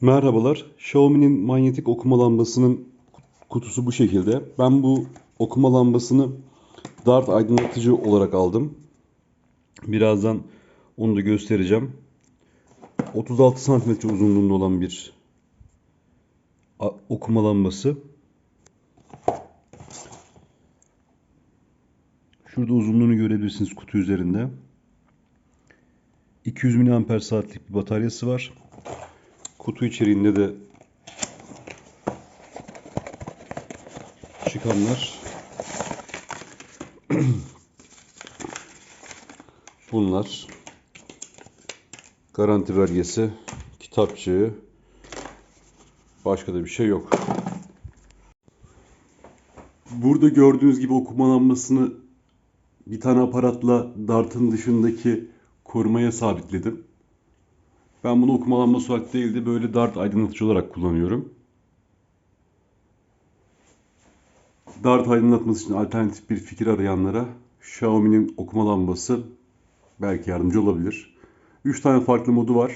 Merhabalar. Xiaomi'nin manyetik okuma lambasının kutusu bu şekilde. Ben bu okuma lambasını dart aydınlatıcı olarak aldım. Birazdan onu da göstereceğim. 36 santimetre uzunluğunda olan bir okuma lambası. Şurada uzunluğunu görebilirsiniz kutu üzerinde. 200 mAh saatlik bir bataryası var. Kutu içeriğinde de çıkanlar bunlar. Garanti belgesi, kitapçığı, başka da bir şey yok. Burada gördüğünüz gibi lambasını bir tane aparatla dartın dışındaki korumaya sabitledim. Ben bunu okuma lambası olarak değil de böyle dart aydınlatıcı olarak kullanıyorum. Dart aydınlatması için alternatif bir fikir arayanlara Xiaomi'nin okuma lambası belki yardımcı olabilir. 3 tane farklı modu var.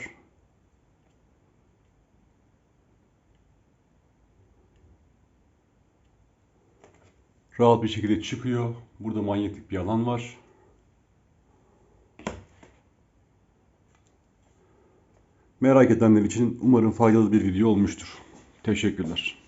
Rahat bir şekilde çıkıyor. Burada manyetik bir alan var. Merak edenler için umarım faydalı bir video olmuştur. Teşekkürler.